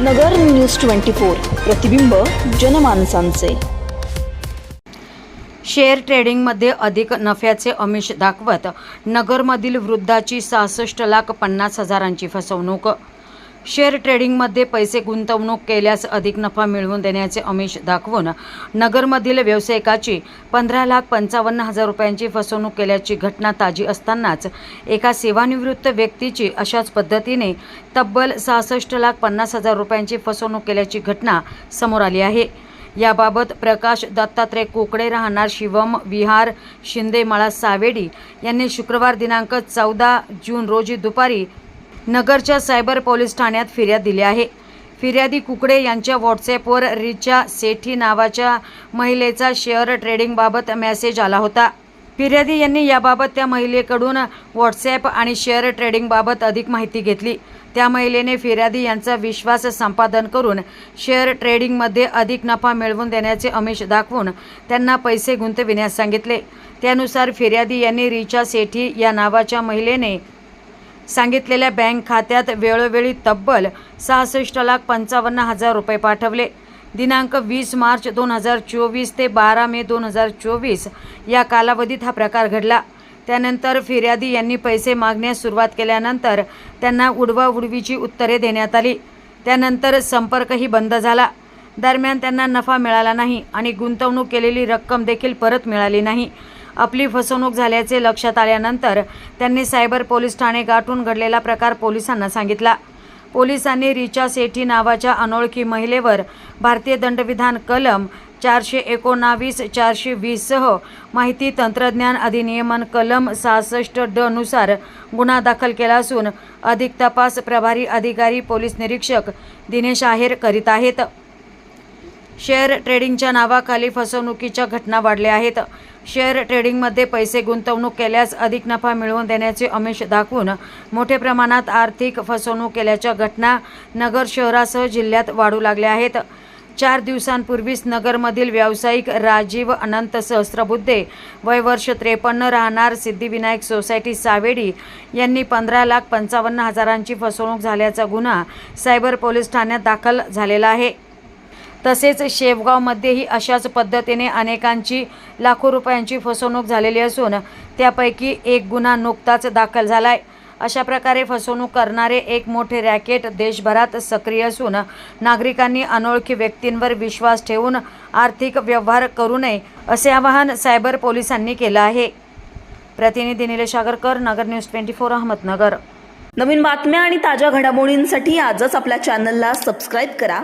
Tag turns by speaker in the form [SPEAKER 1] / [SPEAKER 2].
[SPEAKER 1] नगर news twenty four प्रतिबिंब जनमानसांचे.
[SPEAKER 2] Share ट्रेडिंगमध्ये अधिक नफ्याचे आमिष दाखवत नगरमधील वृद्धाची सहासष्ट लाख पन्नास हजारांची फसवणूक. शेअर ट्रेडिंगमध्ये पैसे गुंतवणूक केल्यास अधिक नफा मिळवून देण्याचे आमिष दाखवून नगरमधील व्यावसायिकाची पंधरा लाख पंचावन्न हजार रुपयांची फसवणूक केल्याची घटना ताजी असतानाच एका सेवानिवृत्त व्यक्तीची अशाच पद्धतीने तब्बल सहासष्ट लाख पन्नास हजार रुपयांची फसवणूक केल्याची घटना समोर आली आहे. याबाबत प्रकाश दत्तात्रय कोकडे राहणार शिवम विहार शिंदेमाळा सावेडी यांनी शुक्रवार दिनांक चौदा जून रोजी दुपारी नगरच्या सायबर पोलीस ठाण्यात फिर्याद दिली आहे. फिर्यादी कुकडे यांच्या व्हॉट्सॲपवर रिचा सेठी नावाच्या महिलेचा शेअर ट्रेडिंगबाबत मेसेज आला होता. फिर्यादी यांनी याबाबत त्या महिलेकडून व्हॉट्सॲप आणि शेअर ट्रेडिंगबाबत अधिक माहिती घेतली. त्या महिलेने फिर्यादी यांचा विश्वास संपादन करून शेअर ट्रेडिंगमध्ये अधिक नफा मिळवून देण्याचे आमिष दाखवून त्यांना पैसे गुंतविण्यास सांगितले. त्यानुसार फिर्यादी यांनी रिचा सेठी या नावाच्या महिलेने सांगितलेल्या बँक खात्यात वेळोवेळी तब्बल सहासष्ट लाख पंचावन्न हजार रुपये पाठवले. दिनांक वीस मार्च दोन हजार चोवीस ते बारा मे दोन हजार चोवीस या कालावधीत हा प्रकार घडला. त्यानंतर फिर्यादी यांनी पैसे मागण्यास सुरुवात केल्यानंतर त्यांना उडवाउडवीची उत्तरे देण्यात आली. त्यानंतर संपर्कही बंद झाला. दरम्यान त्यांना नफा मिळाला नाही आणि गुंतवणूक केलेली रक्कम देखील परत मिळाली नाही. आपली फसवणूक झाल्याचे लक्षात आल्यानंतर त्यांनी सायबर पोलीस ठाणे गाठून घडलेला प्रकार पोलिसांना सांगितला. पोलिसांनी रिचा सेठी नावाच्या अनोळखी महिलेवर भारतीय दंडविधान कलम चारशे एकोणावीस चारशे वीससह माहिती तंत्रज्ञान अधिनियमन कलम सहासष्ट डनुसार गुन्हा दाखल केला असून अधिक तपास प्रभारी अधिकारी पोलीस निरीक्षक दिनेश आहेर करीत आहेत. शेअर ट्रेडिंगच्या नावाखाली फसवणुकीच्या घटना वाढल्या आहेत. शेअर ट्रेडिंगमध्ये पैसे गुंतवणूक केल्यास अधिक नफा मिळवून देण्याचे आमिष दाखवून मोठ्या प्रमाणात आर्थिक फसवणूक केल्याच्या घटना नगर शहरासह जिल्ह्यात वाढू लागल्या आहेत. चार दिवसांपूर्वीच नगरमधील व्यावसायिक राजीव अनंत सहस्त्रबुद्धे वय वर्ष त्रेपन्न राहणार सिद्धिविनायक सोसायटी सावेडी यांनी पंधरा लाख पंचावन्न हजारांची फसवणूक झाल्याचा गुन्हा सायबर पोलीस ठाण्यात दाखल झालेला आहे. तसेच शेवगावमध्येही अशाच पद्धतीने अनेकांची लाखो रुपयांची फसवणूक झालेली असून त्यापैकी एक गुन्हा नुकताच दाखल झालाय. अशा प्रकारे फसवणूक करणारे एक मोठे रॅकेट देशभरात सक्रिय असून नागरिकांनी अनोळखी व्यक्तींवर विश्वास ठेवून आर्थिक व्यवहार करू नये असे आवाहन सायबर पोलिसांनी केलं आहे. प्रतिनिधी Nilesh Agarkar Nagar news twenty four Ahmednagar.
[SPEAKER 1] नवीन बातम्या आणि ताज्या घडामोडींसाठी आजच आपल्या चॅनलला सबस्क्राईब करा.